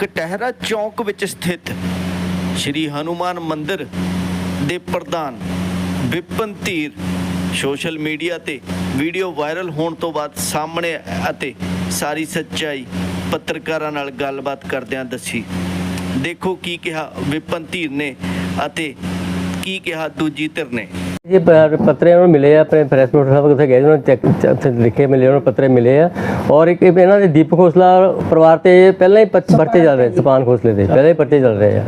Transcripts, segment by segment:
ਕਟਹਿਰਾ ਚੌਂਕ ਵਿੱਚ ਸਥਿਤ ਸ਼੍ਰੀ ਹਨੂਮਾਨ ਮੰਦਿਰ ਦੇ ਪ੍ਰਧਾਨ ਵਿਪਨ ਧੀਰ ਸੋਸ਼ਲ ਮੀਡੀਆ ਤੇ ਵੀਡੀਓ ਵਾਇਰਲ ਹੋਣ ਤੋਂ ਬਾਅਦ ਸਾਹਮਣੇ ਅਤੇ ਸਾਰੀ ਸੱਚਾਈ ਪੱਤਰਕਾਰਾਂ ਨਾਲ ਗੱਲਬਾਤ ਕਰਦਿਆਂ ਦੱਸੀ। ਦੇਖੋ ਕੀ ਕਿਹਾ ਵਿਪਨ ਧੀਰ ਨੇ ਅਤੇ ਕੀ ਕਿਹਾ ਦੂਜੀ ਧਿਰ ਨੇ। ਇਹ ਪੱਤਰੇ ਉਹਨਾਂ ਨੂੰ ਮਿਲੇ ਆ ਆਪਣੇ ਪ੍ਰੈਸ ਨੋਟ ਸਾਹਿਬ ਉੱਥੇ ਗਏ ਉਹਨਾਂ ਨੂੰ ਉੱਥੇ ਲਿਖੇ ਮਿਲੇ ਉਹਨਾਂ ਪੱਤਰੇ ਮਿਲੇ ਆ। ਔਰ ਇੱਕ ਇਹ ਇਹਨਾਂ ਦੇ ਦੀਪਕ ਖੋਸਲਾ ਪਰਿਵਾਰ ਤੇ ਪਹਿਲਾਂ ਹੀ ਪਰਚੇ ਚੱਲ ਰਹੇ ਸਪਾਨ ਖੋਸਲੇ ਦੇ ਪਹਿਲਾਂ ਹੀ ਪਰਚੇ ਚੱਲ ਰਹੇ ਆ।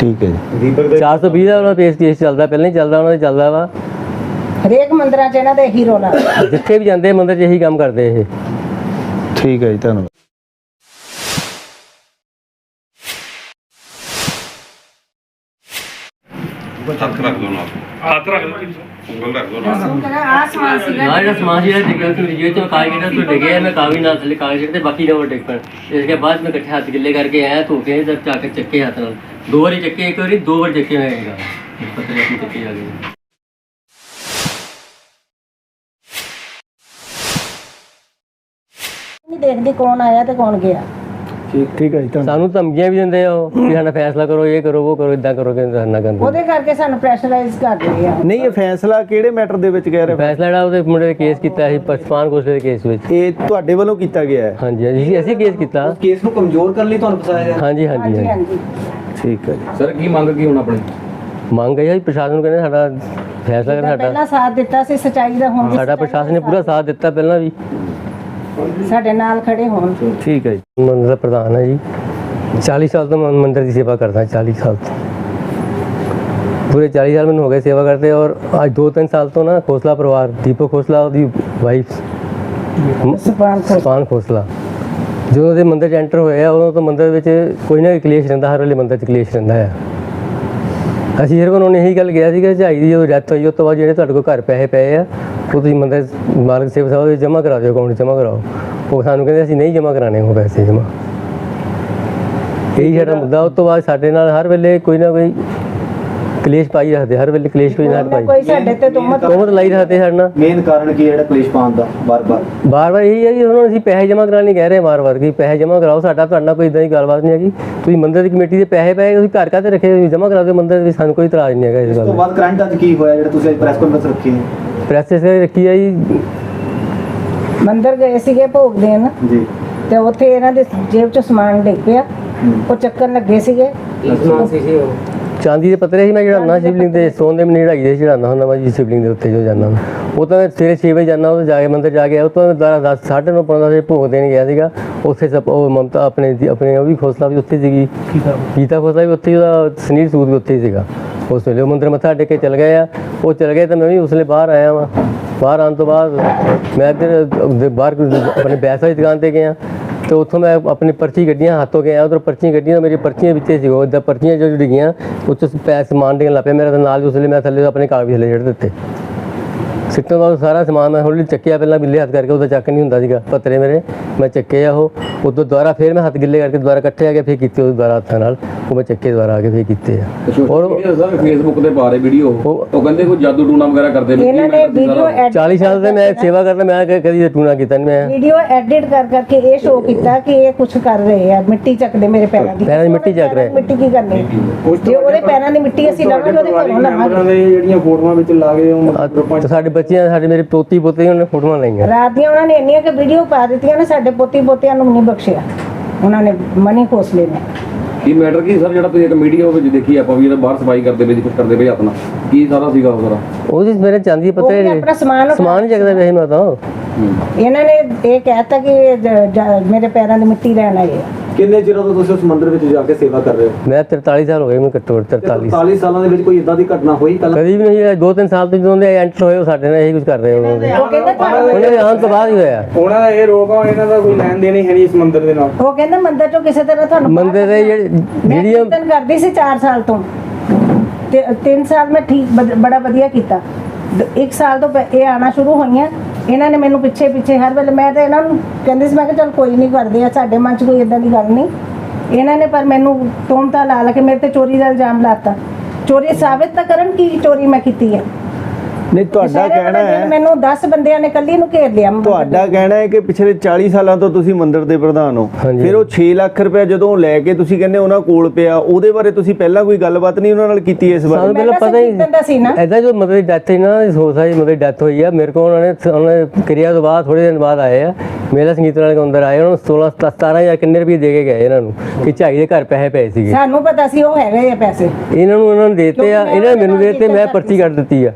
ਠੀਕ ਹੈ ਜੀ। 420 ਦਾ ਉਹਨਾਂ ਪੇਸ ਕੇਸ ਚੱਲਦਾ ਪਹਿਲਾਂ ਹੀ ਚੱਲਦਾ ਉਹਨਾਂ ਦਾ ਚੱਲਦਾ ਵਾ। ਹਰੇਕ ਮੰਦਰਾਂ 'ਚ ਇਹਨਾਂ ਦੇ ਇਹੀ ਰੋਲਾ ਜਿੱਥੇ ਵੀ ਜਾਂਦੇ ਮੰਦਰ 'ਚ ਇਹੀ ਕੰਮ ਕਰਦੇ ਇਹ। ਠੀਕ ਹੈ ਜੀ ਧੰਨਵਾਦ। ਹੱਥ ਰੱਖ ਦੋ ਨਾਲ। ਹੱਥ ਰੱਖ ਦੋ ਉਂਗਲ ਰੱਖ ਦੋ ਨਾਲ। ਆਸਮਾਨ ਸੀਗਾ ਹਾਂ ਜਿਹੜਾ ਸਮਾਜ ਜਿਹੜਾ ਡਿੱਗਿਆ ਉਸ ਵਿੱਚ ਜਿਹੜਾ ਕਾਗਜ਼ ਜਿਹੜਾ ਤੋਂ ਡਿੱਗਿਆ ਮੈਂ ਕਾਗਜ਼ ਨਾਲ ਥੱਲੇ ਕਾਗਜ਼ ਤੇ ਬਾਕੀ ਨਾ ਉਹ ਡਿੱਗ ਪੈਣ ਇਸ ਕੇ ਬਾਅਦ ਮੈਂ ਇਕੱਠੇ ਹੱਥ ਗਿੱਲੇ ਕਰਕੇ ਆਇਆ ਧੋ ਕੇ ਜਦ ਚੱਕ ਕੇ ਚੱਕੇ ਹੱਥ ਨਾਲ। ਦੋ ਵਾਰੀ ਚੱਕੇ ਇੱਕ ਵਾਰੀ ਦੋ ਵਾਰ ਚੱਕੇ ਹੋਏਗਾ ਪੱਤਰੇ ਆਪਣੀ ਚੱਕੇ ਆ ਗਏ ਨਹੀਂ ਦੇਖਦੀ ਕੌਣ ਆਇਆ ਤੇ ਕੌਣ ਗਿਆ। ਠੀਕ ਠੀਕ ਹੈ ਜੀ ਧੰਨਵਾਦ। ਸਾਨੂੰ ਧਮਕੀਆਂ ਵੀ ਦਿੰਦੇ ਆ ਉਹ ਕਿ ਸਾਡਾ ਫੈਸਲਾ ਕਰੋ ਇਹ ਕਰੋ ਉਹ ਕਰੋ ਇਦਾਂ ਕਰੋ ਕਿ ਨਾ ਕਰਦੇ ਉਹਦੇ ਕਰਕੇ ਸਾਨੂੰ ਪ੍ਰੈਸ਼ਰਾਈਜ਼ ਕਰ ਰਹੇ ਆ। ਨਹੀਂ ਇਹ ਫੈਸਲਾ ਕਿਹੜੇ ਮੈਟਰ ਦੇ ਵਿੱਚ ਕਹਿ ਰਹੇ ਫੈਸਲਾ ਜਿਹੜਾ ਉਹਦੇ ਮੁੰਡੇ ਦੇ ਕੇਸ ਕੀਤਾ ਸੀ ਪਸਪਾਨ ਕੋਸਲੇ ਦੇ ਕੇਸ ਵਿੱਚ। ਇਹ ਤੁਹਾਡੇ ਵੱਲੋਂ ਕੀਤਾ ਗਿਆ ਹੈ? ਹਾਂਜੀ ਹਾਂਜੀ ਅਸੀਂ ਕੇਸ ਕੀਤਾ। ਕੇਸ ਨੂੰ ਕਮਜ਼ੋਰ ਕਰਨ ਲਈ ਤੁਹਾਨੂੰ ਫਸਾਇਆ ਗਿਆ? ਹਾਂਜੀ ਹਾਂਜੀ ਹਾਂਜੀ। ਠੀਕ ਹੈ ਜੀ। ਸਰ ਕੀ ਮੰਗ ਕੀ ਹੁਣ ਆਪਣੀ? ਮੰਗ ਹੈ ਜੀ ਪ੍ਰਸ਼ਾਸਨ ਨੂੰ ਕਹਿੰਦੇ ਸਾਡਾ ਫੈਸਲਾ ਕਰ ਸਾਡਾ ਪਹਿਲਾਂ ਸਾਥ ਦਿੱਤਾ ਸੀ ਸਚਾਈ ਦਾ ਹੁਣ ਸਾਡਾ ਪ੍ਰਸ਼ਾਸਨ ਨੇ ਪੂਰਾ ਸਾਥ ਦਿੱਤਾ ਪਹਿਲਾਂ ਵੀ। ਸਾਡੇ ਨਾਲ ਖੜੇ ਹੋਣ। ਠੀਕ ਹੈ ਜੀ। ਮੰਦਰ ਦਾ ਪ੍ਰਧਾਨ ਹੈ ਜੀ। 40 ਸਾਲ ਤੋਂ ਮੈਂ ਮੰਦਰ ਦੀ ਸੇਵਾ ਕਰਦਾ 40 ਸਾਲ ਤੋਂ। ਪੂਰੇ 40 ਸਾਲ ਮੈਨੂੰ ਹੋ ਗਏ ਸੇਵਾ ਕਰਦੇ ਔਰ ਅੱਜ 2-3 ਸਾਲ ਤੋਂ ਨਾ ਖੋਸਲਾ ਪਰਿਵਾਰ ਦੀਪਕ ਖੋਸਲਾ ਉਹਦੀ ਵਾਈਫ ਸੁਪਾਨ ਸਪਾਨ ਖੋਸਲਾ। ਜਦੋਂ ਉਹਦੇ ਮੰਦਰ 'ਚ ਐਂਟਰ ਹੋਏ ਆ ਉਦੋਂ ਤੋਂ ਮੰਦਰ ਵਿੱਚ ਕੋਈ ਨਾ ਕੋਈ ਕਲੇਸ਼ ਰਹਿੰਦਾ ਹਰ ਵੇਲੇ ਮੰਦਰ 'ਚ ਕਲੇਸ਼ ਰਹਿੰਦਾ ਆ। ਅਸੀਂ ਸਿਰਫ ਉਹਨਾਂ ਨੇ ਇਹੀ ਗੱਲ ਕਿਹਾ ਸੀਗਾ ਝਾਈ ਦੀ ਜਦੋਂ ਡੈਥ ਹੋਈ ਉਸ ਤੋਂ ਬਾਅਦ ਜਿਹੜੇ ਤੁਹਾਡੇ ਕੋਲ ਘਰ ਪੈਸੇ ਪਏ ਆ ਉਹ ਤੁਸੀਂ ਮੰਦਰ ਮਾਲਕ ਸੇਵਾ ਸਾਹਿਬ ਦੇ ਜਮ੍ਹਾਂ ਕਰਾ ਦਿਓ ਅਕਾਊਂਟ ਜਮ੍ਹਾਂ ਕਰਾਓ। ਉਹ ਸਾਨੂੰ ਕਹਿੰਦੇ ਅਸੀਂ ਨਹੀਂ ਜਮ੍ਹਾਂ ਕਰਾਣੇ ਉਹ ਪੈਸੇ ਜਮ੍ਹਾਂ। ਇਹੀ ਸਾਡਾ ਮੁੱਦਾ ਉਸ ਤੋਂ ਬਾਅਦ ਸਾਡੇ ਨਾਲ ਹਰ ਵੇਲੇ ਕੋਈ ਨਾ ਕੋਈ ਕਲੇਸ਼ ਪਾਈ ਰੱਖਦੇ ਹਰ ਵੇਲੇ ਕਲੇਸ਼ ਕੋਈ ਨਾ ਪਾਈ। ਕੋਈ ਸਾਡੇ ਤੇ ਤੁਮਤ ਤੋਮਤ ਲਾਈ ਰੱਖਦੇ ਸਾਡੇ ਨਾਲ। ਮੇਨ ਕਾਰਨ ਕੀ ਹੈ ਜਿਹੜਾ ਕਲੇਸ਼ ਪਾਉਣ ਦਾ ਬਾਰ-ਬਾਰ ਬਾਰ ਬਾਰ ਇਹੀ ਹੈ ਕਿ ਉਹਨਾਂ ਨੂੰ ਅਸੀਂ ਪੈਸੇ ਜਮ੍ਹਾਂ ਕਰਾਉਣ ਲਈ ਕਹਿ ਰਹੇ ਬਾਰ ਬਾਰ ਕਿ ਪੈਸੇ ਜਮ੍ਹਾਂ ਕਰਾਓ ਸਾਡਾ ਤੁਹਾਡੇ ਨਾਲ ਕੋਈ ਇਦਾਂ ਦੀ ਗੱਲਬਾਤ ਨਹੀਂ ਹੈਗੀ। ਤੁਸੀਂ ਮੰਦਰ ਦੀ ਕਮੇਟੀ ਦੇ ਪੈਸੇ ਪਏ ਤੁਸੀਂ ਘਰ ਕਾਤੇ ਰੱਖੇ ਤੁਸੀਂ ਜਮ੍ਹਾਂ ਕਰਾ ਦਿਓ ਮੰਦਰ ਦੇ ਸਾਨੂੰ ਕੋਈ ਇਤਰਾਜ਼ ਨਹੀਂ ਹੈਗਾ ਇਸ ਗੱਲ ਤੋਂ ਬਾਅਦ ਕਰੰਟ ਅੱਜ ਕੀ ਹੋਇਆ ਜਿਹੜਾ ਤੁਸੀਂ ਅੱਜ ਪ੍ਰੈਸ ਕਾਨਫਰੰਸ ਰੱਖੀ ਹੈ? ਪ੍ਰੈਸ ਇਸ ਰੱਖੀ ਹੈ ਜੀ? ਮੰਦਰ ਗਏ ਸੀਗੇ ਭੋਗ ਦੇਣ। ਜੀ। ਤੇ ਉੱਥੇ ਇਹਨਾਂ ਦੇ ਜੇਬ 'ਚ ਸਮਾਨ ਡਿੱਗ ਪਿਆ। ਉਹ ਚੱਕਣ ਲੱਗੇ ਸੀਗੇ। ਚਾਂਦੀ ਦੇ ਪੱਤਰੇ ਸੀ ਮੈਂ ਚੜਾਉਣਾ ਸ਼ਿਵਲਿੰਗ ਦੇ ਸੋਨ ਦੇ ਮਨੀ ਚੜਾਈ ਦੇ ਚੜਾਉਣਾ ਹੁੰਦਾ ਮੈਂ ਜੀ ਸ਼ਿਵਲਿੰਗ ਦੇ ਉੱਤੇ ਜੋ ਜਾਂਦਾ ਉਹ ਤਾਂ ਮੈਂ ਸਵੇਰੇ 6 ਵਜੇ ਜਾਂਦਾ ਉਹ ਜਾ ਕੇ ਮੰਦਰ ਜਾ ਕੇ ਆਇਆ। ਉਹ ਤੋਂ ਮੈਂ ਦੁਬਾਰਾ 10 9:30 15 ਵਜੇ ਭੋਗ ਦੇਣ ਗਿਆ ਸੀਗਾ। ਉੱਥੇ ਸਭ ਉਹ ਮਮਤਾ ਆਪਣੇ ਆਪਣੇ ਉਹ ਵੀ ਖੋਸਲਾ ਵੀ ਉੱਥੇ ਸੀਗੀ। ਗੀਤਾ ਖੋਸਲਾ ਵੀ ਉੱਥੇ ਉਹਦਾ ਸੁਨੀਲ ਸੂਦ ਵੀ ਉੱਥੇ ਹੀ ਸੀਗਾ। ਉਸ ਵੇਲੇ ਉਹ ਮੰਦਰ ਮੱਥਾ ਟੇਕ ਕੇ ਚਲ ਗਏ ਆ। ਉਹ ਚਲ ਗਏ ਤਾਂ ਮੈਂ ਵੀ ਉਸ ਵੇਲੇ ਬਾਹਰ ਆਇਆ ਵਾਂ। ਬਾਹਰ ਆਉਣ ਤੋਂ ਬਾਅਦ ਮੈਂ ਇੱਧਰ ਬਾਹਰ ਆਪਣੇ ਬੈਸਾ ਦੀ ਦੁਕਾਨ ਤੇ ਗਿਆ। ਤੇ ਉੱਥੋਂ ਮੈਂ ਆਪਣੀ ਪਰਚੀ ਗੱਡੀਆਂ ਹੱਥੋਂ ਗਿਆ। ਉਧਰ ਪਰਚੀਆਂ ਗੱਡੀਆਂ, ਮੇਰੀ ਪਰਚੀਆਂ ਵਿੱਚੇ ਸੀ ਉਹ। ਇਦਾਂ ਪਰਚੀਆਂ ਜੋ ਡਿੱਗੀਆਂ ਉੱਚ ਪੈਸੇ ਸਮਾਨ ਡਿੱਗਣ ਲੱਗ ਪਿਆ। ਮੇਰਾ ਨਾਲ ਹੀ ਉਸ ਵੇਲੇ ਮੈਂ ਥੱਲੇ ਆਪਣੇ ਕਾਗਜ਼ ਥੱਲੇ ਛੱਡ ਦਿੱਤੇ। ਸਿੱਟਣ ਦਾ ਸਾਰਾ ਸਮਾਨ ਮੈਂ ਹੌਲੀ ਚੱਕਿਆ ਪਹਿਲਾਂ ਬਿੱਲੇ ਹੱਥ ਕਰਕੇ ਉਹਦਾ ਚੱਕ ਨਹੀਂ ਹੁੰਦਾ ਸੀਗਾ ਪੱਤਰੇ ਮੇਰੇ ਮੈਂ ਚੱਕੇ ਆ ਉਹ ਉਦੋਂ ਦੁਬਾਰਾ ਫੇਰ ਮੈਂ ਹੱਥ ਗਿੱਲੇ ਕਰਕੇ ਦੁਬਾਰਾ ਇਕੱਠੇ ਆ ਕੇ ਫੇਰ ਕੀਤੇ ਉਹ ਦੁਬਾਰਾ ਹੱਥਾਂ ਨਾਲ ਉਹ ਮੈਂ ਚੱਕੇ ਦੁਬਾਰਾ ਆ ਕੇ ਫੇਰ ਕੀਤੇ ਆ। ਔਰ ਸਰ ਫੇਸਬੁੱਕ ਤੇ ਪਾ ਰਹੇ ਵੀਡੀਓ ਉਹ- ਉਹ ਕਹਿੰਦੇ ਕੋਈ ਜਾਦੂ ਟੂਣਾ ਵਗੈਰਾ ਕਰਦੇ ਨੇ। ਇਹਨਾਂ ਨੇ ਵੀਡੀਓ 40 ਸਾਲ ਦੇ ਮੈਂ ਸੇਵਾ ਕਰਦਾ ਮੈਂ ਕ- ਕਦੀ ਟੂਣਾ ਕੀਤਾ ਨਹੀਂ ਮੈਂ ਵੀਡੀਓ ਐਡਿਟ ਕਰ ਕਰਕੇ ਇਹ ਸ਼ੋਅ ਕੀਤਾ ਕਿ ਇਹ ਕੁਝ ਕਰ ਰਹੇ ਆ ਮਿੱਟੀ ਚੱਕਦੇ ਮੇਰੇ ਪੈਰਾਂ ਦੀ। ਪੈਰਾਂ ਦੀ ਮਿੱਟੀ ਚੱਕ ਰਹੇ। ਮਿੱਟੀ ਕੀ ਕਰਨੀ? ਜੇ ਉਹਦੇ ਪੈਰਾਂ ਦੀ ਮਿੱਟੀ ਅਸੀਂ ਲਾਵਾਂਗੇ ਉਹਦੇ ਘਰੋਂ ਲਾਵਾਂਗੇ। ਦੇ ਜਿਹੜੀਆਂ ਫੋਟੋਆਂ ਵਿੱਚ ਲਾ ਗਏ ਉਹ ਤੇ ਸਾਡੇ ਬੱਚਿਆਂ ਸਾਡੇ ਮੇਰੇ ਪੋਤੀ ਪੋਤੇ ਉਹਨੇ ਫੋਟੋਆਂ ਲਾਈਆਂ। ਰਾਤ ਦੀਆਂ ਉਹਨਾਂ ਨੇ ਇੰਨੀਆਂ ਕਿ ਵੀਡੀਓ ਪਾ ਦਿੱਤੀਆਂ ਨੇ ਸਾਡੇ ਪੋਤੀ ਪੋਤਿਆਂ ਨੂੰ ਨਹੀਂ ਬਖਸ਼ਿਆ। ਉਹਨਾਂ ਨੇ ਮਨੀ ਖੋਸਲੇ ਨੇ। ਕੀ ਮੈਟਰ ਕੀ ਸਰ ਜਿਹੜਾ ਤੁਸੀਂ ਇੱਕ ਮੀਡੀਆ ਵਿੱਚ ਦੇਖੀ ਆਪਾਂ ਵੀ ਇਹ ਬਾਹਰ ਸਫ਼ਾਈ ਕਰਦੇ ਪਏ ਜੀ ਕੁਝ ਕਰਦੇ ਪਏ ਹੱਥ ਨਾਲ ਕੀ ਸਾਰਾ ਸੀਗਾ ਉਹ ਸਾਰਾ? ਉਹ ਜਿਸ ਮੇਰੇ ਚਾਂਦੀ ਦੇ ਉਹ ਵੀ ਪੱਤਰੇ ਆਪਣਾ ਸਮਾਨ ਉਠਾ- ਸਮਾਨ ਹੀ ਚੱਕਦਾ ਵੇ ਮੈਂ ਤਾਂ। ਇਹਨਾਂ ਨੇ ਇਹ ਕਹਿਤਾ ਕਿ ਇਹ ਜ- ਜ- ਮੇਰੇ ਪੈਰਾਂ ਦੀ ਮਿੱਟੀ ਲੈਣ ਆਏ ਆ। ਕਿੰਨੇ ਚਿਰਾਂ ਤੋਂ ਤੁਸੀਂ ਉਸ ਮੰਦਿਰ ਵਿੱਚ ਜਾ ਕੇ ਸੇਵਾ ਕਰ ਰਹੇ ਹੋ? ਮੈਂ 43 ਸਾਲ ਹੋ ਗਏ ਮੈਂ ਘੱਟੋ ਘੱਟ 43 43 ਸਾਲਾਂ ਦੇ ਵਿੱਚ ਕੋਈ ਇਦਾਂ ਦੀ ਘਟਨਾ ਹੋਈ ਪਹਿਲਾਂ? ਕਦੀ ਵੀ ਨਹੀਂ ਦੋ ਤਿੰਨ ਸਾਲ ਤੋਂ ਜਦੋਂ ਦੇ ਐਂਟਰ ਹੋਏ ਉਹ ਸਾਡੇ ਨਾਲ ਇਹੀ ਕੁਝ ਕਰ ਰਹੇ ਉਹ ਉਹ ਕਹਿੰਦਾ ਤੁਹਾਨੂੰ ਉਹਨਾਂ ਦੇ ਆਉਣ ਤੋਂ ਬਾਅਦ ਹੀ ਹੋਇਆ। ਉਹਨਾਂ ਦਾ ਇਹ ਰੋਕ ਆ ਇਹਨਾਂ ਦਾ ਕੋਈ ਲੈਣ ਦੇਣ ਹੀ ਹੈ ਨਹੀਂ ਇਸ ਮੰਦਿਰ ਦੇ ਨਾਲ। ਉਹ ਕਹਿੰਦਾ ਮੰਦਰ ਚੋਂ ਕਿਸੇ ਤਰ੍ਹਾਂ ਤੁਹਾਨੂੰ ਬਾਹਰ ਮੰਦਰ ਦੇ ਜਿਹੜੇ ਮੈਂ ਜਿਹੜੀਆਂ ਕੀਰਤਨ ਕਰਦੀ ਸੀ 4 ਸਾਲ ਤੋਂ। ਤੇ 3 ਸਾਲ ਮੈਂ ਠੀਕ ਬਦ- ਬੜਾ ਵਧੀਆ ਕੀਤਾ। 1 ਸਾਲ ਤੋਂ ਪਹਿ- ਇਹ ਆਣਾ ਸ਼ੁਰੂ ਹੋਈਆਂ ਇਹਨਾਂ ਨੇ ਮੈਨੂੰ ਪਿੱਛੇ ਪਿੱਛੇ ਹਰ ਵੇਲੇ ਮੈਂ ਤਾਂ ਇਹਨਾਂ ਨੂੰ ਕਹਿੰਦੀ ਸੀ, ਮੈਂ ਕਿਹਾ ਚਲ ਕੋਈ ਨਹੀਂ ਕਰਦੇ ਆ, ਸਾਡੇ ਮਨ 'ਚ ਕੋਈ ਇਦਾਂ ਦੀ ਗੱਲ ਨਹੀਂ। ਇਹਨਾਂ ਨੇ ਪਰ ਮੈਨੂੰ ਤੋਮਤਾ ਲਾ ਲਾ ਕੇ ਮੇਰੇ ਤੇ ਚੋਰੀ ਦਾ ਇਲਜ਼ਾਮ ਲਾਤਾ। ਚੋਰੀ ਸਾਬਿਤ ਤਾਂ ਕਰਨ ਕੀ ਚੋਰੀ ਮੈਂ ਕੀਤੀ ਹੈ ਨਹੀਂ ਤੁਹਾਡਾ ਦੁਸਹਿਰੇ ਵਾਲੇ ਕਹਿਣਾ ਦਿਨ ਹੈ ਮੈਨੂੰ 10 ਬੰਦਿਆਂ ਨੇ ਕੱਲੀ ਨੂੰ ਘੇਰ ਲਿਆ ਮੰਦਿਰ ਤੁਹਾਡਾ ਕਹਿਣਾ ਹੈ ਕਿ ਪਿਛਲੇ 40 ਸਾਲਾਂ ਤੋਂ ਤੁਸੀਂ ਮੰਦਿਰ ਦੇ ਪ੍ਰਧਾਨ ਹੋ। ਹਾਂਜੀ। ਫਿਰ ਉਹ 6 ਲੱਖ ਰੁਪਏ ਜਦੋਂ ਲੈ ਕੇ ਤੁਸੀਂ ਕਹਿੰਦੇ ਉਹਨਾਂ ਕੋਲ ਪਿਆ ਉਹਦੇ ਬਾਰੇ ਤੁਸੀਂ ਪਹਿਲਾਂ ਕੋਈ ਗੱਲਬਾਤ ਨਹੀਂ ਉਹਨਾਂ ਨਾਲ ਕੀਤੀ ਇਸ ਬਾਰੇ? ਸਾਨੂੰ ਪਹਿਲਾਂ ਪਤਾ ਹੀ ਸੀ ਕਿੱਦਾਂ ਦਾ ਸੀ ਨਾ। ਐਦਾਂ ਜੋ ਮਤਲਬ ਡੈਥ ਹੀ ਨਾ ਸੋਚ ਸਾਈ ਮਤਲਬ ਡੈਥ ਹੋਈ ਆ। ਮੇਰੇ ਕੋਲ ਉਹਨਾਂ ਨੇ ਉਹਨਾਂ ਨੇ ਕਿਰਿਆ ਤੋਂ ਬਾਅਦ ਥੋੜੇ ਦਿਨ ਬਾਅਦ ਆਏ ਆ। ਮੇਲਾ ਸੰਗੀਤ ਵਾਲੇ ਕੋਲ ਅੰਦਰ ਆਏ ਉਹਨਾਂ ਨੂੰ 16 17000 ਕਿੰਨੇ ਰੁਪਏ ਦੇ ਕੇ ਗਏ ਇਹਨਾਂ ਨੂੰ ਕਿ ਝਾਈ ਦੇ ਘਰ ਪੈਸੇ ਪਏ ਸੀਗੇ। ਸਾਨੂੰ ਪਤਾ ਸੀ ਉਹ ਹੈਗੇ ਆ ਪੈਸੇ। ਇਹਨਾਂ ਨੂੰ ਉਹਨਾਂ ਨੇ ਦੇਤੇ ਆ। ਇਹਨਾਂ ਨੇ ਮੈਨੂੰ ਦੇਤੇ ਮੈਂ ਪਰਚੀ ਕੱਟ ਦਿੱਤੀ ਆ।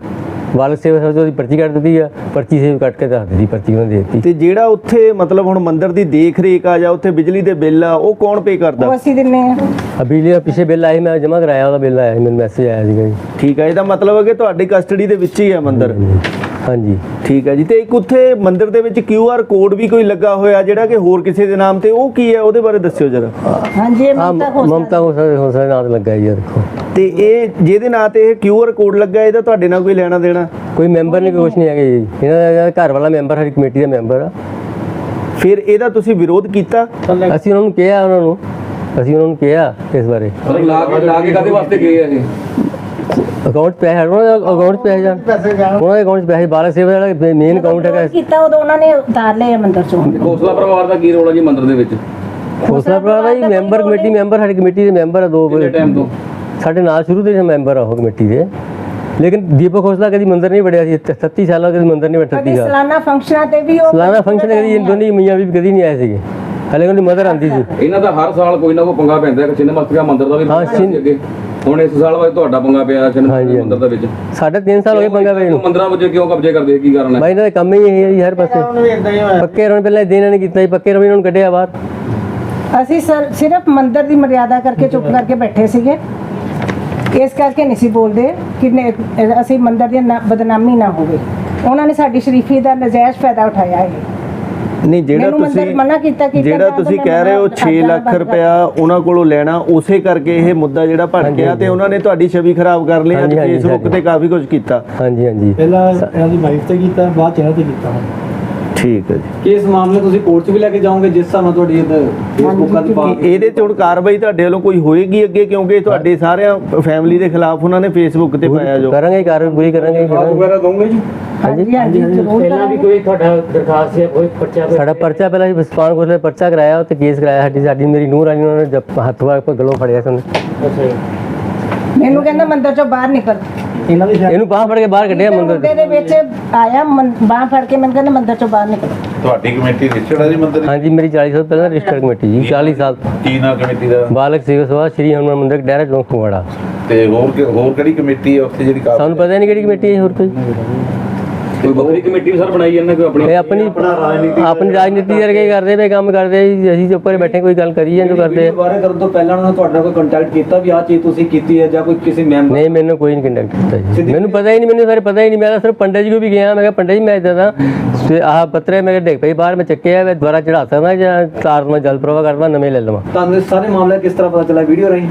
ਵਾਲ ਸੇਵਾ ਸਭਾ ਦੀ ਪਰਚੀ ਕੱਟ ਦਿੱਤੀ ਆ ਪਰਚੀ ਸੇਵ ਕੱਟ ਕੇ ਦੱਸ ਦਿੱਤੀ ਪਰਚੀ ਉਹਨਾਂ ਦੇ ਦਿੱਤੀ। ਤੇ ਜਿਹੜਾ ਉੱਥੇ ਮਤਲਬ ਹੁਣ ਮੰਦਿਰ ਦੀ ਦੇਖ ਰੇਖ ਆ ਜਾਂ ਉੱਥੇ ਬਿਜਲੀ ਦੇ ਬਿੱਲ ਆ ਉਹ ਕੌਣ ਪੇ ਉਹ ਕਰਦਾ ਅਸੀਂ ਦਿੰਨੇ ਆ। ਆ ਬਿਜਲੀ ਦਾ ਪਿੱਛੇ ਬਿੱਲ ਆਇਆ ਮੈਂ ਜਮ੍ਹਾਂ ਕਰਾਇਆ ਉਹਦਾ ਬਿੱਲ ਆਇਆ ਸੀ, ਮੈਨੂੰ ਮੈਸੇਜ ਆਇਆ ਸੀਗਾ ਜੀ। ਠੀਕ ਹੈ ਇਹਦਾ ਮਤਲਬ ਹੈ ਕਿ ਤੁਹਾਡੀ ਕਸਟਡੀ ਦੇ ਵਿੱਚ ਹੀ ਹੈ ਮੰਦਿਰ। ਹਾਂਜੀ। ਠੀਕ ਹੈ ਜੀ ਤੇ ਇੱਕ ਉੱਥੇ ਮੰਦਿਰ ਦੇ ਵਿੱਚ ਕਿਊ ਆਰ ਕੋਡ ਵੀ ਕੋਈ ਲੱਗਾ ਹੋਇਆ ਜਿਹੜਾ ਕਿ ਹੋਰ ਕਿਸੇ ਦੇ ਨਾਮ ਤੇ ਉਹ ਕੀ ਹੈ ਉਹਦੇ ਬਾਰੇ ਦੱਸਿਓ ਜਰਾ। ਹਾਂਜੀ ਇਹ ਆ ਮਮਤਾ ਹੋ ਮਮਤਾ ਹੋ ਸਕਦਾ ਹੋ ਸਕਦਾ ਨਾਮ ਲੱਗਾ ਜੀ ਆ ਦੇਖੋ। ਤੇ ਇਹ ਜਿਹਦੇ ਨਾਂ ਤੇ ਇਹ ਕਿਊ ਆਰ ਕੋਡ ਲੱਗਾ ਇਹਦਾ ਤੁਹਾਡੇ ਨਾਲ ਕੋਈ ਲੈਣਾ ਦੇਣਾ? ਕੋਈ ਮੈਂਬਰ ਨਹੀਂ ਕੁਛ ਨਹੀਂ ਹੈਗਾ ਜੀ। ਇਹਨਾਂ ਦਾ ਘਰ ਵਾਲਾ ਮੈਂਬਰ ਸਾਡੀ ਕਮੇਟੀ ਦਾ ਮੈਂਬਰ ਆ। ਫਿਰ ਇਹਦਾ ਤੁਸੀਂ ਵਿਰੋਧ ਕੀਤਾ? ਅਸੀਂ ਉਹਨਾਂ ਨੂੰ ਕਿਹਾ ਉਹਨਾਂ ਨੂੰ। ਅਸੀਂ ਉਹਨਾਂ ਨੂੰ ਕਿਹਾ ਇਸ ਬਾਰੇ। ਲਾ ਕੇ ਲਾ ਕੇ ਕਾਦੇ ਵਾਸਤੇ ਗਏ ਆ ਇਹ? ਅਕਾਊਂਟ ਪੈਸੇ ਉਹਨਾਂ ਦੇ ਅਕਾਊਂਟ ਪੈਸੇ ਜਾਣ ਉਹਨਾਂ ਦੇ ਅਕਾਊਂਟ ਪੈਸੇ ਬਾਲਾ ਸੇਵਾ ਜਿਹੜਾ ਮੇਨ ਅਕਾਊਂਟ ਹੈਗਾ ਕੀਤਾ ਉਦੋਂ ਉਹਨਾਂ ਨੇ ਉਤਾਰ ਲਏ ਆ ਮੰਦਿਰ ਚੋਂ। ਖੋਸਲਾ ਪਰਿਵਾਰ ਦਾ ਕੀ ਰੋਲ ਹੈ ਜੀ ਮੰਦਿਰ ਦੇ ਵਿੱਚ? ਖੋਸਲਾ ਪਰਿਵਾਰ ਦਾ ਮੈਂਬਰ ਕਮੇਟੀ ਮੈਂਬਰ ਸਾਡੀ ਕਮੇਟੀ ਦੇ ਮੈਂਬਰ ਆ ਦੋ ਟਾਈਮ ਤੋਂ? ਸਾਡੇ ਨਾਲ ਸ਼ੁਰੂ ਤੋਂ ਹੀ ਮੈਂਬਰ ਆ ਉਹ ਕਮੇਟੀ ਦੇ। ਲੇਕਿਨ ਦੀਪਕ ਖੋਸਲਾ ਕਦੀ ਮੰਦਿਰ ਨਹੀਂ ਵੜਿਆ ਸੀ 37 ਸਾਲਾਂ ਕਦੀ ਮੰਦਿਰ ਨਹੀਂ 30 ਸਾਲ। ਸਾਲਾਨਾ ਫੰਕਸ਼ਨਾਂ ਤੇ ਵੀ ਉਹ ਸਲਾਨਾ ਫੰਕਸ਼ਨ ਕਦੀ ਇਹ ਦੋਨੇ ਮੀਆਂ ਵੀ ਕਦੀ ਨਹੀਂ ਆਏ ਸੀਗੇ। ਹਲੇ ਉਹਦੀ ਮਦਰ ਆਂਦੀ ਸੀ। ਇਹਨਾਂ ਦਾ ਹਰ ਸਾਲ ਕੋਈ ਨਾ ਕੋਈ ਪੰਗਾ ਪੈਂਦਾ ਹੈ ਚਿੰਨ ਮਸਤਕਾ ਮੰਦਿਰ ਦਾ ਵੀ ਹਾਂ, ਅੱਗੇ। ਹੁਣ ਇਸ ਸਾਲ ਬਾਅਦ ਤੁਹਾਡਾ ਪੰਗਾ ਪਿਆ ਚਿੰਨ ਹਾਂਜੀ, ਹਾਂਜੀ। ਮੰਦਿਰ ਦੇ ਵਿੱਚ। ਸਾਢੇ 3 ਸਾਲ ਹੋ ਗਏ ਪੰਗਾ ਪਏ ਨੂੰ। ਮੰਦਿਰਾਂ ਵਿੱਚ ਕਿਉਂ ਕਬਜ਼ੇ ਕਰਦੇ ਕੀ ਕਾਰਨ ਹੈ? ਬਾਈ ਇਹਨਾਂ ਦਾ ਕੰਮ ਹੀ ਇਹ ਹੈ ਜੀ ਹਰ ਪਾਸੇ। ਪੱਕੇ ਰੋਣ ਪਹਿਲਾਂ ਦੇਣਾ ਨਹੀਂ ਕੀਤਾ ਜੀ ਪੱਕੇ ਰੋਣ ਇਹਨਾਂ ਨੂੰ ਕੱਢਿਆ ਬਾਹਰ। ਅਸੀਂ ਸਰ ਸਿਰਫ ਮੰਦਿਰ ਦੀ ਮਰਿਆਦਾ ਕਰਕੇ ਚੁੱਪ ਕਰਕੇ ਬੈਠੇ ਸੀਗੇ। ਇਸ ਕਰਕੇ ਨਹੀਂ ਸੀ ਬੋਲਦੇ ਕਿ ਨੇ- ਅਸੀਂ ਮੰਦਿਰ ਦੀ ਨਾ- ਬਦਨਾਮੀ ਨਾ ਹੋਵੇ। ਉਹਨਾਂ ਨੇ ਸਾਡੀ ਸ਼ਰੀਫੀ ਦਾ ਨਜਾਇਜ਼ ਫਾਇਦਾ ਉਠਾਇਆ ਹੈ ਨਹੀਂ ਜਿਹੜਾ ਮੈਨੂੰ ਮੰਦਿਰ ਤੁਸੀਂ ਮਨਾ ਕੀਤਾ ਕਿ ਜਿਹੜਾ ਕਹਿੰਦਾ ਤੁਸੀਂ ਮੈਂ ਕਹਿ ਰਹੇ ਹੋ ਮਨਾ 6 ਕਰਨਾ ਲੱਖ ਬੰਦ ਰੁਪਇਆ ਉਹਨਾਂ ਕੋਲੋਂ ਲੈਣਾ ਉਸੇ ਕਰਕੇ ਇਹ ਮੁੱਦਾ ਜਿਹੜਾ ਭੜਕਿਆ ਤੇ ਉਹਨਾਂ ਨੇ ਤੁਹਾਡੀ ਛਵੀ ਖਰਾਬ ਕਰ ਲਈ ਅੱਜ ਹਾਂਜੀ, ਹਾਂਜੀ, ਫੇਸਬੁੱਕ ਹਾਂਜੀ। ਤੇ ਕਾਫੀ ਕੁਝ ਕੀਤਾ। ਹਾਂਜੀ ਹਾਂਜੀ। ਪਹਿਲਾਂ ਇਹਨਾਂ ਦੀ ਵਾਈਫ ਤੇ ਕੀਤਾ ਬਾਅਦ ਚ ਇਹਨਾਂ ਤੇ ਕੀਤਾ। ਹੁਣ ਠੀਕ ਹੈ ਜੀ। ਕਿ ਇਸ ਮਾਮਲੇ ਤੁਸੀਂ ਕੋਰਟ 'ਚ ਵੀ ਲੈ ਕੇ ਜਾਓਗੇ ਜਿਸ ਹਿਸਾਬ ਨਾਲ ਤੁਹਾਡੀ ਫੇਸਬੁੱਕਾਂ ਦੀ ਪਾ ਕੀ ਇਹਦੇ ਚ ਹੁਣ ਕਾਰਵਾਈ ਤੁਹਾਡੇ ਵੱਲੋਂ ਕੋਈ ਹੋਏਗੀ ਅੱਗੇ? ਕਿਉਂਕਿ ਤੁਹਾਡੇ ਸਾਰਿਆਂ ਫੈਮਿਲੀ ਦੇ ਖਿਲਾਫ ਉਹਨਾਂ ਨੇ ਫੇਸਬੁੱਕ ਤੇ ਪਾਇਆ ਜੋ। ਕਰਾਂਗੇ ਕਾਰਵਾਈ ਪੂਰੀ ਕਰਾਂਗੇ। ਵਗੈਰਾ ਦੋਗੇ ਜੀ? ਹਾਂਜੀ ਹਾਂਜੀ ਜ਼ਰੂਰ ਕਰਾਂਗੇ। ਕੋਈ ਤੁਹਾਡਾ ਦਰਖਾਸਤ ਹੈ ਕੋਈ ਪਰਚਾ ਸਾਡਾ ਪਰਚਾ ਪਹਿਲਾਂ ਹੀ ਸਪਾਨ ਕੋਲ ਪਰਚਾ ਕਰਾਇਆ ਉੱਤੇ ਕੇਸ ਕਰਾਇਆ। ਸਾਡੀ ਸਾਡੀ ਮੇਰੀ ਨੂੰਹ ਰਾਣੀ ਉਹਨਾਂ ਨੇ ਜਬ ਹੱਥ ਵਾਰ ਪਰ ਗਲੋਂ ਫੜਿਆ ਸਾਨੂੰ। ਅੱਛਾ ਜੀ। ਮੈਨੂੰ ਕਹਿੰਦਾ ਮੰਦਿਰ ਚੋਂ ਬਾਹਰ ਨਿਕਲ। ਇਹਨਾਂ ਦੀ ਇਹਨੂੰ ਬਾਹ ਫੜ ਕੇ ਬਾਹਰ ਕੱਢਿਆ ਮੰਦਰ ਮੁੰਡੇ ਦੇ ਵਿੱਚ ਆਇਆ ਬਾਹ ਫੜ ਕੇ ਮੈਨੂੰ ਕਹਿੰਦਾ ਮੰਦਿਰ ਚੋਂ ਬਾਹਰ ਨਿਕਲ। ਤੁਹਾਡੀ ਕਮੇਟੀ ਰਿਚੜ ਹੈ ਜੀ ਮੰਦਿਰ ਦੀ? ਹਾਂਜੀ ਮੇਰੀ 40 ਸਾਲ ਪਹਿਲਾਂ ਰਜਿਸਟਰਡ ਕਮੇਟੀ ਜੀ 40 ਸਾਲ। ਕੀ ਨਾ ਕਮੇਟੀ ਦਾ? ਬਾਲਕ ਸੇਵਾ ਸਭਾ ਸ਼੍ਰੀ ਹਨੂਮਾਨ ਮੰਦਿਰ ਡੈਰਾ ਚੌਂਕ ਫਗਵਾੜਾ। ਤੇ ਹੋਰ ਕਿ- ਹੋਰ ਕਿਹੜੀ ਕਮੇਟੀ ਹੈ ਉੱਥੇ ਜਿਹੜੀ ਕਾਬਲ ਸਾਨੂੰ ਪਤਾ ਨਹੀਂ ਕਿਹੜੀ ਕਮੇਟੀ ਹੈ ਹੋਰ ਕੋਈ। ਕੋਈ ਵੱਖਰੀ ਕਮੇਟੀ ਵੀ ਸਰ ਬਣਾਈ ਇਹਨਾਂ ਕੋਈ ਆਪਣੀ ਇਹ ਆਪਣੀ ਆਪਣੀ ਰਾਜਨੀਤੀ ਕਰਕੇ ਕਰਦੇ ਪਏ ਕੰਮ ਕਰਦੇ ਜੀ ਅਸੀਂ ਚੁੱਪ ਕੇ ਬੈਠੇ ਕੋਈ ਗੱਲ ਕਰੀ ਜਾਂਦੇ ਕਰਦੇ ਆ। ਬਾਰੇ ਕਰਨ ਤੋਂ ਪਹਿਲਾਂ ਉਹਨਾਂ ਨੇ ਤੁਹਾਡੇ ਨਾਲ ਕੋਈ ਕੰਟੈਕਟ ਕੀਤਾ ਵੀ ਆਹ ਚੀਜ਼ ਤੁਸੀਂ ਕੀਤੀ ਹੈ ਜਾਂ ਕੋਈ ਕਿਸੇ ਮੈਂਬਰ ਨਹੀਂ ਮੈਨੂੰ ਕੋਈ ਨਹੀਂ ਕੰਟੈਕਟ ਕੀਤਾ ਜੀ। ਮੈਨੂੰ ਪਤਾ ਹੀ ਨਹੀਂ ਮੈਨੂੰ ਸਾਰੇ ਪਤਾ ਹੀ ਨਹੀਂ। ਮੈਂ ਤਾਂ ਸਿਰਫ ਪੰਡਤ ਜੀ ਕੋ ਵੀ ਗਿਆ ਮੈਂ ਕਿਹਾ ਪੰਡਤ ਜੀ ਮੈਂ ਇਦਾਂ ਦਾ ਤੇ ਆਹ ਪੱਤਰੇ ਮੇਰੇ ਡਿੱਗ ਪਈ ਬਾਹਰ ਮੈਂ ਚੱਕਿਆ ਮੈਂ ਦੁਬਾਰਾ ਚੜਾ ਸਕਦਾ ਜਾਂ ਤਾਰ ਮੈਂ ਜਲ ਪ੍ਰਵਾਹ ਕਰਦਾ ਨਵੇਂ ਲੈ ਲਵਾਂ। ਤੁਹਾਨੂੰ ਸਾਰੇ ਮਾਮਲੇ ਕਿਸ ਤਰ੍ਹਾਂ ਪਤਾ ਚੱਲਾ ਵੀਡੀਓ ਰਹੀ?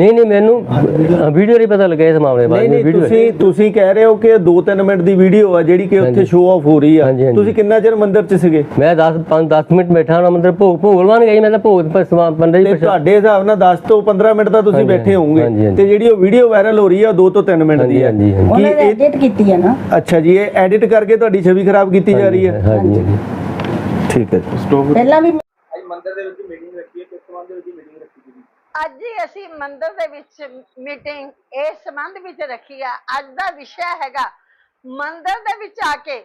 ਨਹੀਂ ਨਹੀਂ ਮੈਨੂੰ ਵੀਡੀਓ ਨਹੀਂ ਪਤਾ ਲੱਗਿਆ ਇਸ ਮਾਮਲੇ ਬਾਰੇ ਨਹੀਂ ਨਹੀਂ ਵੀਡੀਓ ਤੁਸੀਂ ਤੁਸੀਂ ਕਹਿ ਰਹੇ ਹੋ ਕਿ 2-3 ਮਿੰਟ ਦੀ ਵੀਡੀਓ ਆ ਜਿਹੜੀ ਕਿ ਉੱਥੇ। ਸ਼ੋਅ ਆਫ ਹੋ ਰਹੀ ਆ। ਤੁਸੀਂ ਕਿੰਨਾ ਚਿਰ ਮੰਦਿਰ 'ਚ ਸੀਗੇ? ਮੈਂ 10 5 10 ਮਿੰਟ ਬੈਠਾ ਹਾਂ ਮੰਦਰ ਭੋਗ ਭੋਗਲਵਾਨ ਗਈ ਮੈਂ ਤਾਂ ਭੋਗ ਪਰ ਸਮਾਂ ਪੰਡਤ ਜੀ ਤੁਹਾਡੇ ਹਿਸਾਬ ਨਾਲ 10 ਤੋਂ 15 ਮਿੰਟ ਤਾਂ ਤੁਸੀਂ ਬੈਠੇ ਹੋਵੋਗੇ। ਤੇ ਜਿਹੜੀ ਉਹ ਵੀਡੀਓ ਵਾਇਰਲ ਹੋ ਰਹੀ ਆ 2 ਤੋਂ 3 ਮਿੰਟ ਦੀ ਹੈ ਇਹ- ਐਡਿਟ ਕੀਤੀ ਹੈ ਨਾ। ਅੱਛਾ ਜੀ ਇਹ ਐਡਿਟ ਕਰਕੇ ਤੁਹਾਡੀ ਛਵੀ ਖਰਾਬ ਕੀਤੀ ਜਾ ਰਹੀ ਹੈ ਹਾਂਜੀ ਠੀਕ ਹੈ ਪਹਿਲਾਂ ਵੀ ਅੱਜ ਹੀ? ਅਸੀਂ ਮੰਦਿਰ ਦੇ ਵਿੱਚ ਮੀਟਿੰਗ ਇਸ ਸੰਬੰਧ ਵਿੱਚ ਰੱਖੀ ਆ। ਅੱਜ ਦਾ ਵਿਸ਼ਾ ਹੈਗਾ ਮੰਦਿਰ ਦੇ ਵਿੱਚ ਆ ਕੇ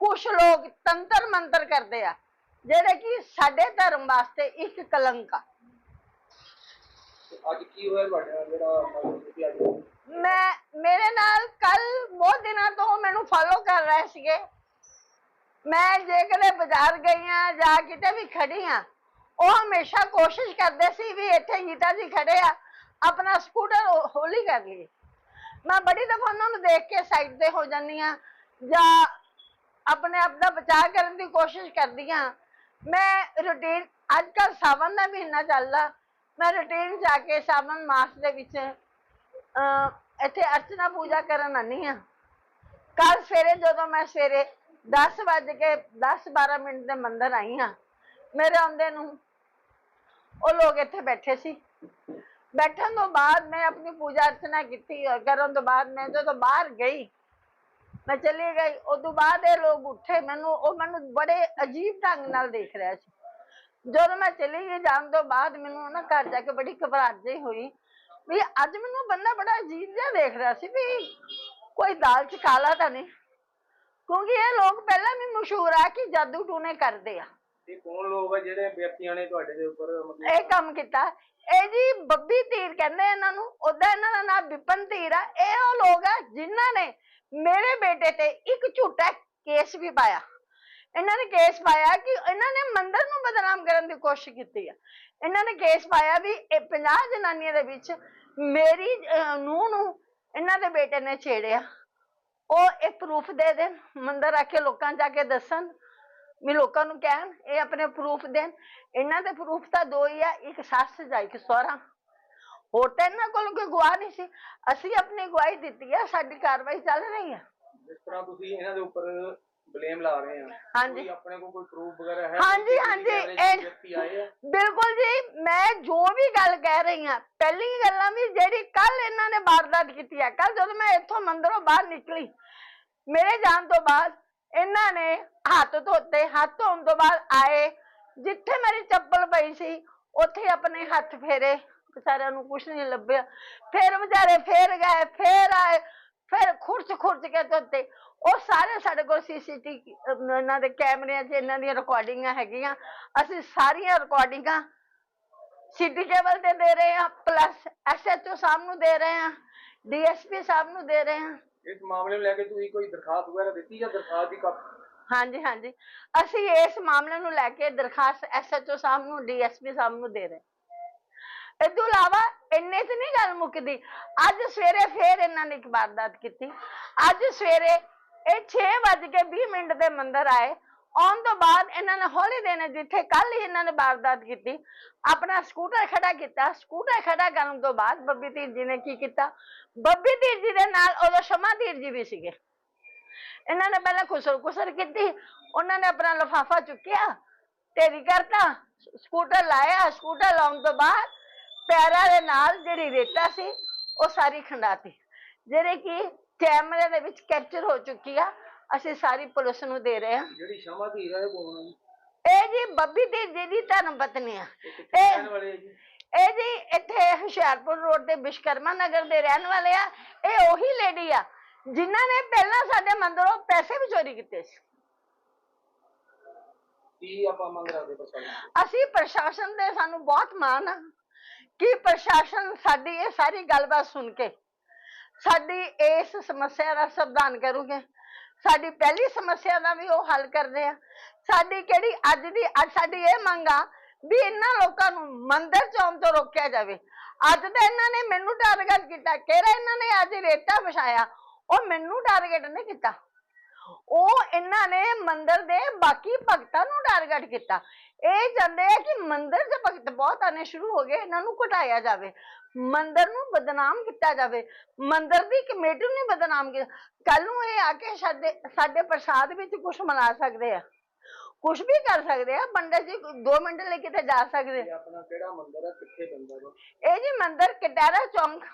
ਕੁਝ ਲੋਕ ਤੰਤਰ ਮੰਤਰ ਕਰਦੇ ਆ ਜਿਹੜੇ ਕਿ ਸਾਡੇ ਧਰਮ ਵਾਸਤੇ ਇੱਕ ਕਲੰਕ ਆ। ਅੱਜ ਕੀ ਹੋਇਆ ਤੁਹਾਡੇ ਨਾਲ ਜਿਹੜਾ ਮੈਂ ਮੇਰੇ ਨਾਲ ਕੱਲ ਬਹੁਤ ਦਿਨਾਂ ਤੋਂ ਮੈਨੂੰ ਫਾਲੋ ਕਰ ਰਹੇ ਸੀਗੇ। ਮੈਂ ਜੇ ਕਦੇ ਬਾਜ਼ਾਰ ਗਈ ਆ ਜਾਂ ਕਿਤੇ ਵੀ ਖੜੀ ਆ ਉਹ ਹਮੇਸ਼ਾ ਕੋਸ਼ਿਸ਼ ਕਰਦੇ ਸੀ ਵੀ ਇੱਥੇ ਗੀਤਾ ਜੀ ਖੜੇ ਆ, ਆਪਣਾ ਸਕੂਟਰ ਹੌਲੀ ਕਰ ਲਈਏ। ਮੈਂ ਬੜੀ ਦਫਾ ਉਹਨਾਂ ਨੂੰ ਦੇਖ ਕੇ ਸਾਈਡ ਤੇ ਹੋ ਜਾਂਦੀ ਆ ਜਾਂ ਆਪਣੇ ਆਪ ਦਾ ਬਚਾਅ ਕਰਨ ਦੀ ਕੋਸ਼ਿਸ਼ ਕਰਦੀ ਆ ਮੈਂ ਰੂਟੀਨ ਅੱਜ ਕੱਲ ਸਾਵਨ ਦਾ ਮਹੀਨਾ ਚੱਲਦਾ ਮੈਂ ਰੂਟੀਨ ਜਾ ਕੇ ਸਾਵਨ ਮਾਸ ਦੇ ਵਿੱਚ ਇੱਥੇ ਅਰਚਨਾ ਪੂਜਾ ਕਰਨ ਆਨੀ ਆ ਕੱਲ ਸਵੇਰੇ ਜਦੋਂ ਮੈਂ ਸਵੇਰੇ 10 ਵਜੇ ਕੇ 10 12 ਮਿੰਟ ਦੇ ਮੰਦਰ ਆਈ ਹਾਂ, ਮੇਰੇ ਆਉਂਦੇ ਨੂੰ ਉਹ ਲੋਕ ਇੱਥੇ ਬੈਠੇ ਸੀ। ਬੈਠਣ ਤੋਂ ਬਾਅਦ ਮੈਂ ਆਪਣੀ ਪੂਜਾ ਅਰਚਨਾ ਕੀਤੀ ਕਰਨ ਤੋਂ ਬਾਅਦ ਮੈਂ ਜਦੋਂ ਬਾਹਰ ਗਈ, ਮੈਂ ਚਲੀ ਗਈ, ਉਸ ਤੋਂ ਬਾਅਦ ਇਹ ਲੋਕ ਉੱਠੇ ਮੈਨੂੰ, ਉਹ ਮੈਨੂੰ ਬੜੇ ਅਜੀਬ ਢੰਗ ਨਾਲ ਦੇਖ ਰਿਹਾ ਸੀ। ਜਦੋਂ ਮੈਂ ਚਲੀ ਗਈ, ਜਾਣ ਤੋਂ ਬਾਅਦ ਮੈਨੂੰ ਨਾ ਘਰ ਜਾ ਕੇ ਬੜੀ ਘਬਰਾਹਟ ਜਿਹੀ ਹੋਈ ਵੀ ਅੱਜ ਮੈਨੂੰ ਬੰਦਾ ਬੜਾ ਅਜੀਬ ਜਿਹਾ ਦੇਖ ਰਿਹਾ ਸੀ ਵੀ ਕੋਈ ਦਾਲ ਚ ਕਾਲਾ ਤਾਂ ਨਹੀਂ। ਕਿਉਂਕਿ ਇਹ ਲੋਕ ਪਹਿਲਾਂ ਵੀ ਮਸ਼ਹੂਰ ਆ ਕਿ ਜਾਦੂ ਟੂਣੇ ਕਰਦੇ ਆ। ਇਹ ਕੌਣ ਲੋਕ ਆ ਜਿਹੜੇ ਵਿਅਕਤੀਆਂ ਨੇ ਤੁਹਾਡੇ ਦੇ ਉੱਪਰ ਮਤਲਬ ਕੰਮ ਕੀਤਾ। ਇਹ ਜੀ ਬੱਬੀ ਧੀਰ ਕਹਿੰਦੇ ਇਹਨਾਂ ਨੂੰ, ਉਹਦਾ ਇਹਨਾਂ ਦਾ ਨਾਮ ਵਿਪਨ ਧੀਰ ਆ। ਇਹ ਉਹ ਲੋਕ ਆ ਜਿਨ੍ਹਾਂ ਨੇ ਮੇਰੇ ਬੇਟੇ ਤੇ ਇੱਕ ਝੂਠਾ ਕੇਸ ਵੀ ਪਾਇਆ। ਇਹਨਾਂ ਨੇ ਕੇਸ ਪਾਇਆ ਕਿ ਇਹਨਾਂ ਨੇ ਮੰਦਰ ਨੂੰ ਬਦਨਾਮ ਕਰਨ ਦੀ ਕੋਸ਼ਿਸ਼ ਕੀਤੀ ਆ। ਇਹਨਾਂ ਨੇ ਕੇਸ ਪਾਇਆ ਵੀ ਇਹ 50 ਜਨਾਨੀਆਂ ਦੇ ਵਿੱਚ ਮੇਰੀ ਨੂੰ ਨੂੰ ਇਹਨਾਂ ਦੇ ਬੇਟੇ ਨੇ ਛੇੜਿਆ। ਉਹ ਇਹ ਪ੍ਰੂਫ ਦੇ ਦੇਣ, ਮੰਦਰ ਆ ਕੇ ਲੋਕਾਂ ਜਾ ਕੇ ਦੱਸਣ। ਵੀ ਲੋਕਾਂ ਨੂੰ ਕਹਿਣ ਇਹ ਆਪਣੇ ਪ੍ਰੂਫ ਦੇਣ। ਇਹਨਾਂ ਦੇ ਪ੍ਰੂਫ ਤਾਂ ਦੋ ਹੀ ਆ ਇੱਕ ਸੱਸ ਜਾਂ ਇੱਕ ਸਹੁਰਾ। ਹੋਰ ਤਾਂ ਇਹਨਾਂ ਕੋਲ ਕੋਈ ਗਵਾਹ ਨਹੀਂ ਸੀ। ਅਸੀਂ ਆਪਣੀ ਗਵਾਹੀ ਦਿੱਤੀ ਆ ਸਾਡੀ ਕਾਰਵਾਈ ਚੱਲ ਰਹੀ ਹੈ ਜਿਸ ਤਰ੍ਹਾਂ ਤੁਸੀਂ ਇਹਨਾਂ ਦੇ ਉੱਪਰ ਬਲੇਮ ਲਾ ਰਹੇ ਆ ਹਾਂਜੀ। ਕੋਈ ਆਪਣੇ ਕੋਲ ਕੋਈ ਪ੍ਰੂਫ ਵਗੈਰਾ ਹੈ? ਹਾਂਜੀ, ਕਿ ਹਾਂਜੀ, ਜਿਹੜੇ ਇਹ- ਵਿਅਕਤੀ ਆਏ ਆ। ਬਿਲਕੁਲ ਜੀ ਮੈਂ ਜੋ ਵੀ ਗੱਲ ਕਹਿ ਰਹੀ ਹਾਂ ਪਹਿਲੀ ਗੱਲਾਂ ਵੀ ਜਿਹੜੀ ਕੱਲ ਇਹਨਾਂ ਨੇ ਵਾਰਦਾਤ ਕੀਤੀ ਹੈ ਕੱਲ ਜਦੋਂ ਮੈਂ ਇੱਥੋਂ ਮੰਦਰੋਂ ਬਾਹਰ ਨਿਕਲੀ ਮੇਰੇ ਜਾਣ ਤੋਂ ਬਾਅਦ ਇਹਨਾਂ ਨੇ ਹੱਥ ਧੋਤੇ, ਹੱਥ ਧੋਣ ਤੋਂ ਬਾਅਦ ਆਏ। ਜਿੱਥੇ ਮੇਰੀ ਚੱਪਲ ਪਈ ਸੀ, ਉੱਥੇ ਆਪਣੇ ਹੱਥ ਫੇਰੇ। ਵਿਚਾਰਿਆਂ ਨੂੰ ਕੁਝ ਨਹੀਂ ਲੱਭਿਆ। ਫਿਰ ਵਿਚਾਰੇ ਫੇਰ ਗਏ, ਫੇਰ ਆਏ, ਫਿਰ ਖੁਰਚ ਖੁਰਚ ਕੇ ਧੋਤੇ। ਉਹ ਸਾਰੇ ਸਾਡੇ ਕੋਲ ਸੀਸੀਟੀ, ਇਹਨਾਂ ਦੇ ਕੈਮਰਿਆਂ 'ਚ ਇਹਨਾਂ ਦੀਆਂ ਰਿਕਾਰਡਿੰਗਾਂ ਹੈਗੀਆਂ। ਅਸੀਂ ਸਾਰੀਆਂ ਰਿਕਾਰਡਿੰਗਾਂ ਸਿਟੀ ਟੇਬਲ ਤੇ ਦੇ ਰਹੇ ਹਾਂ ਪਲੱਸ ਐਸਐਚਓ ਸਾਹਿਬ ਨੂੰ ਦੇ ਰਹੇ ਹਾਂ ਡੀਐਸਪੀ ਸਾਹਿਬ ਨੂੰ ਦੇ ਰਹੇ ਹਾਂ। ਇਸ ਮਾਮਲੇ ਨੂੰ ਲੈ ਕੇ ਤੁਸੀਂ ਕੋਈ ਦਰਖਾਸਤ ਵਗੈਰਾ ਦਿੱਤੀ ਜਾਂ ਦਰਖਾਸਤ ਦੀ ਕਾਪੀ? ਹਾਂਜੀ ਹਾਂਜੀ। ਅਸੀਂ ਇਸ ਮਾਮਲੇ ਨੂੰ ਲੈ ਕੇ ਦਰਖਾਸਤ ਐਸਐਚਓ ਸਾਹਿਬ ਨੂੰ ਡੀਐਸਪੀ ਸਾਹਿਬ ਨੂੰ ਦੇ ਰਹੇ ਇਹ ਤੋਂ ਇਲਾਵਾ ਇੰਨੇ ਤੇ ਨਹੀਂ ਗੱਲ ਮੁੱਕਦੀ। ਅੱਜ ਸਵੇਰੇ ਫੇਰ ਇਹਨਾਂ ਨੇ ਇੱਕ ਵਾਰਦਾਤ ਕੀਤੀ। ਅੱਜ ਸਵੇਰੇ ਇਹ 6:20 ਮਿੰਟ ਦੇ ਮੰਦਰ ਆਏ। ਆਉਣ ਤੋਂ ਬਾਅਦ ਇਹਨਾਂ ਨੇ ਹੌਲੀ ਦੇਣੇ ਜਿੱਥੇ ਕੱਲ ਹੀ ਇਹਨਾਂ ਨੇ ਵਾਰਦਾਤ ਕੀਤੀ, ਆਪਣਾ ਸਕੂਟਰ ਖੜਾ ਕੀਤਾ। ਸਕੂਟਰ ਖੜਾ ਕਰਨ ਤੋਂ ਬਾਅਦ ਬੱਬੀ ਧੀਰ ਜੀ ਨੇ ਕੀ ਕੀਤਾ? ਬੱਬੀ ਧੀਰ ਜੀ ਦੇ ਨਾਲ ਉਦੋਂ ਸ਼ਮਾ ਧੀਰ ਜੀ ਵੀ ਸੀਗੇ। ਇਹਨਾਂ ਨੇ ਪਹਿਲਾਂ ਖੁਸਰ ਖੁਸਰ ਕੀਤੀ, ਉਹਨਾਂ ਨੇ ਆਪਣਾ ਲਫਾਫਾ ਚੁੱਕਿਆ, ਢੇਰੀ ਕਰਤਾ, ਸਕੂਟਰ ਲਾਇਆ, ਸਕੂਟਰ ਲਾਉਣ ਤੋਂ ਬਾਅਦ ਪੈਰਾਂ ਦੇ ਨਾਲ ਜਿਹੜੀ ਰੇਤਾ ਸੀ, ਉਹ ਸਾਰੀ ਖੰਡਾਤੀ। ਜਿਹੜੇ ਕਿ ਕੈਮਰੇ ਦੇ ਵਿੱਚ ਕੈਪਚਰ ਹੋ ਚੁੱਕੀ ਆ ਅਸੀਂ ਸਾਰੀ ਪੁਲਿਸ ਨੂੰ ਦੇ ਰਹੇ ਹਾਂ। ਜਿਹੜੀ ਸ਼ਮਾ ਧੀਰ ਹੈ ਕੌਣ ਹੈ ਇਹ ਜੀ ਬੱਬੀ ਦੀ ਧਰਮ ਪਤਨੀ ਆ। ਇਹ ਇਹ ਜੀ? ਇੱਥੇ ਹੁਸ਼ਿਆਰਪੁਰ ਰੋਡ ਤੇ ਵਿਸ਼ਕਰਮਾ ਨਗਰ ਦੇ ਰਹਿਣ ਵਾਲੇ ਆ। ਇਹ ਉਹੀ ਲੇਡੀ ਆ ਜਿਨ੍ਹਾਂ ਨੇ ਪਹਿਲਾਂ ਸਾਡੇ ਮੰਦਿਰੋਂ ਪੈਸੇ ਵੀ ਚੋਰੀ ਕੀਤੇ ਸੀ। ਕੀ ਆਪਾਂ ਮੰਗ ਰਹੇ ਪ੍ਰਸ਼ਾਸਨ ਅਸੀਂ ਪ੍ਰਸ਼ਾਸਨ ਦੇ ਸਾਨੂੰ ਬਹੁਤ ਮਾਣ ਆ ਕਿ ਪ੍ਰਸ਼ਾਸਨ ਸਾਡੀ ਇਹ ਸਾਰੀ ਗੱਲਬਾਤ ਸੁਣ ਕੇ ਸਾਡੀ ਇਸ ਸਮੱਸਿਆ ਦਾ ਸਮਾਧਾਨ ਕਰੂਗੇ। ਸਾਡੀ ਪਹਿਲੀ ਸਮੱਸਿਆ ਦਾ ਵੀ ਉਹ ਹੱਲ ਕਰਦੇ ਆ। ਸਾਡੀ ਕਿਹੜੀ ਅੱਜ ਦੀ, ਅੱਜ ਸਾਡੀ ਇਹ ਮੰਗ ਆ ਵੀ ਇਹਨਾਂ ਲੋਕਾਂ ਨੂੰ ਮੰਦਰ ਚੌਂਕ ਤੋਂ ਰੋਕਿਆ ਜਾਵੇ। ਅੱਜ ਤਾਂ ਇਹਨਾਂ ਨੇ ਮੈਨੂੰ ਟਾਰਗੇਟ ਕੀਤਾ। ਕਿਹੜਾ ਇਹਨਾਂ ਨੇ ਅੱਜ ਰੇਤਾ ਵਿਛਾਇਆ? ਉਹ ਮੈਨੂੰ ਟਾਰਗੇਟ ਨਹੀਂ ਕੀਤਾ। ਉਹ ਇਹਨਾਂ ਨੇ ਮੰਦਰ ਦੇ ਬਾਕੀ ਭਗਤਾਂ ਨੂੰ ਟਾਰਗੇਟ ਕੀਤਾ। ਇਹ ਚਾਹੁੰਦੇ ਆ ਕਿ ਮੰਦਰ 'ਚ ਭਗਤ ਬਹੁਤ ਆਣੇ ਸ਼ੁਰੂ ਹੋ ਗਏ ਇਹਨਾਂ ਨੂੰ ਘਟਾਇਆ ਜਾਵੇ। ਮੰਦਰ ਨੂੰ ਬਦਨਾਮ ਕੀਤਾ ਜਾਵੇ। ਮੰਦਰ ਦੀ ਕਮੇਟੀ ਨੂੰ ਬਦਨਾਮ ਕੀਤਾ। ਕੱਲ ਨੂੰ ਇਹ ਆ ਕੇ ਸਾਡੇ ਸਾਡੇ ਪ੍ਰਸਾਦ ਵਿੱਚ ਕੁਝ ਮਨਾ ਸਕਦੇ ਆ। ਕੁਝ ਵੀ ਕਰ ਸਕਦੇ ਆ ਪੰਡਤ ਜੀ 2 ਮਿੰਟ ਲਈ ਕਿਤੇ ਜਾ ਸਕਦੇ ਆ। ਆਪਣਾ ਕਿਹੜਾ ਮੰਦਿਰ ਹੈ ਕਿੱਥੇ ਪੈਂਦਾ ਵਾ? ਇਹ ਜੀ ਮੰਦਿਰ ਕਟਾਰਾ ਚੌਂਕ।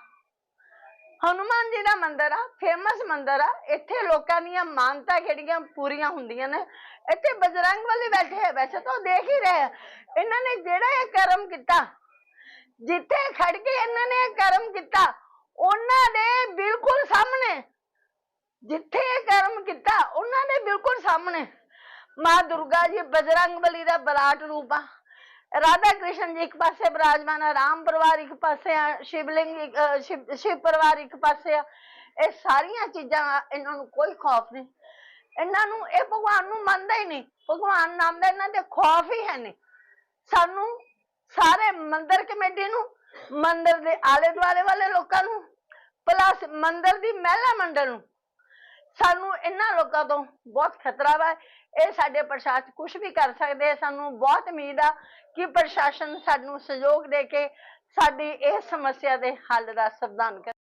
ਹਨੂਮਾਨ ਜੀ ਦਾ ਮੰਦਿਰ ਆ ਫੇਮਸ ਮੰਦਿਰ ਆ। ਇੱਥੇ ਲੋਕਾਂ ਦੀਆਂ ਮਾਨਤਾ ਜਿਹੜੀਆਂ ਪੂਰੀਆਂ ਹੁੰਦੀਆਂ ਨੇ। ਇੱਥੇ ਬਜਰੰਗ ਵਾਲੇ ਬੈਠੇ ਆ। ਵੈਸੇ ਤਾਂ ਉਹ ਦੇਖ ਹੀ ਰਹੇ ਆ। ਇਹਨਾਂ ਨੇ ਜਿਹੜਾ ਇਹ ਕਰਮ ਕੀਤਾ, ਜਿੱਥੇ ਖੜ ਕੇ ਇਹਨਾਂ ਨੇ ਕਰਮ ਕੀਤਾ, ਉਹਨਾਂ ਦੇ ਬਿਲਕੁਲ ਸਾਹਮਣੇ, ਜਿੱਥੇ ਇਹ ਕਰਮ ਕੀਤਾ, ਉਹਨਾਂ ਦੇ ਬਿਲਕੁਲ ਸਾਹਮਣੇ। ਮਾਂ ਦੁਰਗਾ ਜੀ ਬਜਰੰਗ ਬਲੀ ਦਾ ਬਰਾਟ ਰੂਪ ਆ। ਰਾਧਾ ਕ੍ਰਿਸ਼ਨ ਜੀ ਇੱਕ ਪਾਸੇ ਬਰਾਜਮਾਨ ਆ ਰਾਮ ਪਰਿਵਾਰ ਇੱਕ ਪਾਸੇ ਆ ਸ਼ਿਵਲਿੰਗ ਸ਼ਿਵ ਸ਼ਿਵ ਪਰਿਵਾਰ ਇੱਕ ਪਾਸੇ ਆ ਇਹ ਸਾਰੀਆਂ ਚੀਜ਼ਾਂ ਇਹਨਾਂ ਨੂੰ ਕੋਈ ਖੌਫ ਨਹੀਂ ਇਹਨਾਂ ਨੂੰ ਇਹ ਭਗਵਾਨ ਨੂੰ ਮੰਨਦਾ ਹੀ ਨਹੀਂ ਭਗਵਾਨ ਨਾਮ ਦਾ ਇਹਨਾਂ ਦੇ ਖੌਫ ਹੀ ਹੈ ਨਹੀਂ ਸਾਨੂੰ ਸਾਰੇ ਮੰਦਰ ਕਮੇਟੀ ਨੂੰ ਮੰਦਿਰ ਦੇ ਆਲੇ ਦੁਆਲੇ ਵਾਲੇ ਲੋਕਾਂ ਨੂੰ ਪਲੱਸ ਮੰਦਿਰ ਦੀ ਮਹਿਲਾ ਮੰਡਲ ਨੂੰ ਸਾਨੂੰ ਇਹਨਾਂ ਲੋਕਾਂ ਤੋਂ ਬਹੁਤ ਖਤਰਾ ਵਾ। ਇਹ ਸਾਡੇ ਪ੍ਰਸ਼ਾਸਨ ਕੁਝ ਵੀ ਕਰ ਸਕਦੇ ਸਾਨੂੰ ਬਹੁਤ ਉਮੀਦ ਆ ਕਿ ਪ੍ਰਸ਼ਾਸਨ ਸਾਨੂੰ ਸਹਿਯੋਗ ਦੇ ਕੇ ਸਾਡੀ ਇਸ ਸਮੱਸਿਆ ਦੇ ਹੱਲ ਦਾ ਸਮਾਧਾਨ ਕਰ